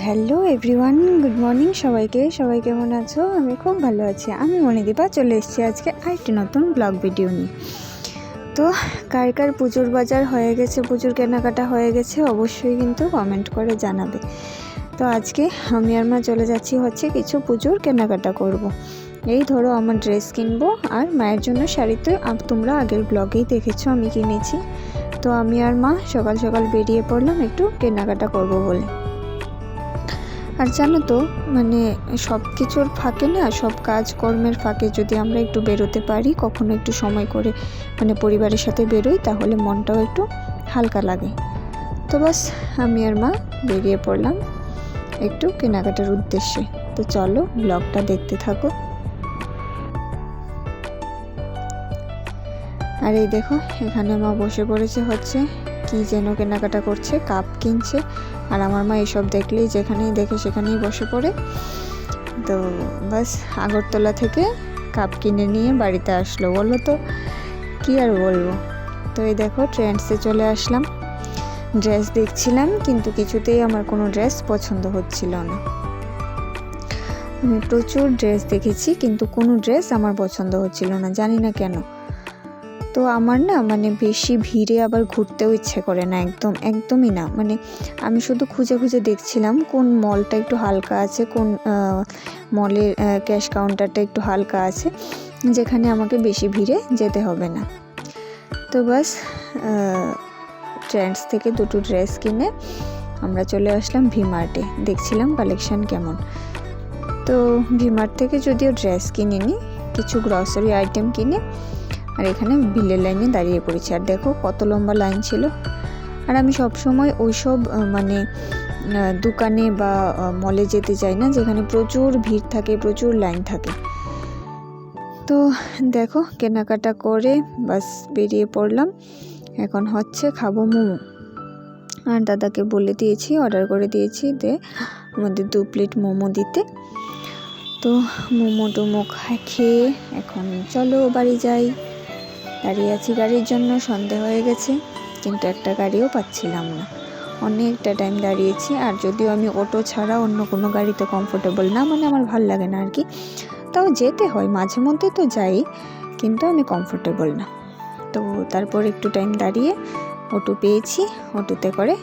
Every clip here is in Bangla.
হ্যালো এভরিওয়ান, গুড মর্নিং সবাইকে। সবাই কেমন আছো? আমি খুব ভালো আছি। আমি মণিদীপা, চলে এসেছি আজকে আরেকটি নতুন ব্লগ ভিডিও নিয়ে। তো কার কার পুজোর বাজার হয়ে গেছে, পুজোর কেনাকাটা হয়ে গেছে, অবশ্যই কিন্তু কমেন্ট করে জানাবে। তো আজকে আমি আর মা চলে যাচ্ছি হচ্ছে কিছু পুজোর কেনাকাটা করব। এই ধরো আমার ড্রেস কিনবো আর মায়ের জন্য শাড়িতে আপ- তোমরা আগের ব্লগেই দেখেছ, আমি কিনেছি। তো আমি আর মা সকাল সকাল বেরিয়ে পড়লাম একটু কেনাকাটা করব বলে। আর জানো তো মানে সব কিছুর ফাঁকে না, সব কাজকর্মের ফাঁকে যদি আমরা একটু বেরোতে পারি, কখনো একটু সময় করে মানে পরিবারের সাথে বেরোই, তাহলে মনটাও একটু হালকা লাগে। তো বাস, আমি আর মা বেরিয়ে পড়লাম একটু কেনাকাটার উদ্দেশ্যে। তো চলো ব্লগটা দেখতে থাকো। আর এই দেখো, এখানে মা বসে পড়েছে হচ্ছে কি যেন কেনাকাটা করছে, কাপ কিনছে। আর আমার মা এসব দেখলেই যেখানেই দেখে সেখানেই বসে পড়ে। তো বাস আগরতলা থেকে কাপ কিনে নিয়ে বাড়িতে আসলো। বলল তো, কি আর বলব? তো এই দেখো, ট্রেন্ডসে চলে আসলাম। ড্রেস দেখছিলাম, কিন্তু কিছুতেই আমার কোনো ড্রেস পছন্দ হচ্ছিল না। আমি প্রচুর ড্রেস দেখেছি, কিন্তু কোনো ড্রেস আমার পছন্দ হচ্ছিল না, জানি না কেন। তো আমার না মানে বেশি ভিড়ে আবার ঘুরতেও ইচ্ছে করে না, একদম, একদমই না। মানে আমি শুধু খুঁজে খুঁজে দেখছিলাম কোন মলটা একটু হালকা আছে, কোন মলের ক্যাশ কাউন্টারটা একটু হালকা আছে, যেখানে আমাকে বেশি ভিড়ে যেতে হবে না। তো বাস ট্রেন্ডস থেকে দুটো ড্রেস কিনে আমরা চলে আসলাম ভিমার্টে দেখছিলাম কালেকশান কেমন। তো ভিমার্ট থেকে যদিও ড্রেস কিনিনি কিছু গ্রসারি আইটেম কিনে আর এখানে বিলের লাইনে দাঁড়িয়ে পড়েছি। আর দেখো কত লম্বা লাইন ছিল। আর আমি সব সময় ওইসব মানে দোকানে বা মলে যেতে চাই না, যেখানে প্রচুর ভিড় থাকে, প্রচুর লাইন থাকে। তো দেখো, কেনাকাটা করে বাস বেরিয়ে পড়লাম। এখন হচ্ছে খাব মোমো। আর দাদাকে বলে দিয়েছি অর্ডার করে দিয়েছি দে আমাদের দু প্লেট মোমো দিতে। তো মোমো টোমো খেয়ে এখন চলো বাড়ি যাই। দাঁড়িয়ে আছি গাড়ির জন্য সন্ধে হয়ে গেছে, কিন্তু একটা গাড়িও পাচ্ছিলাম না। অনেকটা টাইম দাঁড়িয়েছি, আর যদিও আমি অটো ছাড়া অন্য কোনো গাড়িতে কমফোর্টেবল না মানে আমার ভালো লাগে না আর কি, তাও যেতে হয়, মাঝে মধ্যে তো যাই, কিন্তু আমি কমফোর্টেবল না। তো তারপর একটু টাইম দাঁড়িয়ে অটো পেয়েছি অটোতে করে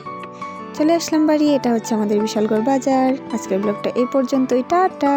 চলে আসলাম বাড়ি, এটা হচ্ছে আমাদের বিশালগড় বাজার। আজকের ব্লগটা এই পর্যন্তই, টাটা!